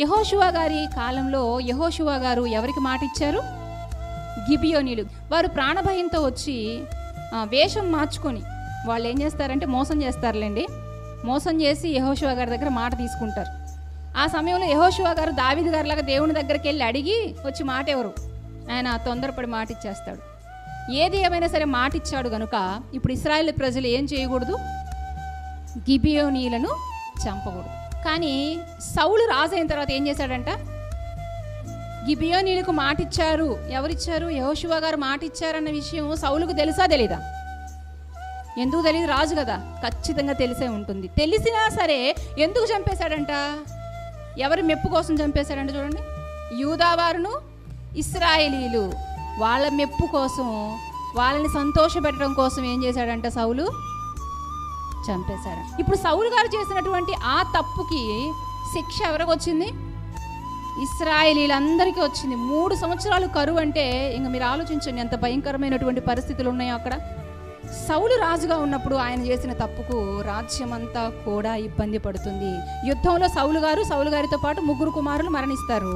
యహోషువా గారి కాలంలో యహోషువా గారు ఎవరికి మాట ఇచ్చారు గిబియోనీలు. వారు ప్రాణభయంతో వచ్చి వేషం మార్చుకొని వాళ్ళు ఏం చేస్తారంటే మోసం చేస్తారులేండి. మోసం చేసి యహోశివా గారి దగ్గర మాట తీసుకుంటారు. ఆ సమయంలో యహోశివా గారు దావిది గారిలాగా దేవుని దగ్గరికి వెళ్ళి అడిగి వచ్చి మాట ఎవరు ఆయన తొందరపడి మాట ఇచ్చేస్తాడు ఏది ఏమైనా సరే మాట ఇచ్చాడు కనుక ఇప్పుడు ఇస్రాయేల్ ప్రజలు ఏం చేయకూడదు? గిబియోనీలను చంపకూడదు. కానీ సౌలు రాజు అయిన తర్వాత ఏం చేశాడంట? గిబియోనీలకు మాట ఇచ్చారు ఎవరిచ్చారు? యహోశివ గారు మాట ఇచ్చారన్న విషయం సౌలుకు తెలుసా తెలీదా? ఎందుకు తెలియదు రాజు కదా. ఖచ్చితంగా తెలిసే ఉంటుంది. తెలిసినా సరే ఎందుకు చంపేశాడంట? ఎవరి మెప్పు కోసం చంపేశాడంట చూడండి. యూదావారును ఇస్రాయేలీలు వాళ్ళ మెప్పు కోసం వాళ్ళని సంతోషపెట్టడం కోసం ఏం చేశాడంట సౌలు? చంపేశారు. ఇప్పుడు సౌలు గారు చేసినటువంటి ఆ తప్పుకి శిక్ష ఎవరికి వచ్చింది? ఇస్రాయలీలందరికీ వచ్చింది. మూడు సంవత్సరాలు కరువు అంటే ఇంక మీరు ఆలోచించండి ఎంత భయంకరమైనటువంటి పరిస్థితులు ఉన్నాయో అక్కడ. సౌలు రాజుగా ఉన్నప్పుడు ఆయన చేసిన తప్పుకు రాజ్యమంతా కూడా ఇబ్బంది పడుతుంది. యుద్ధంలో సౌలు గారు సౌలు గారితో పాటు ముగ్గురు కుమారులు మరణిస్తారు.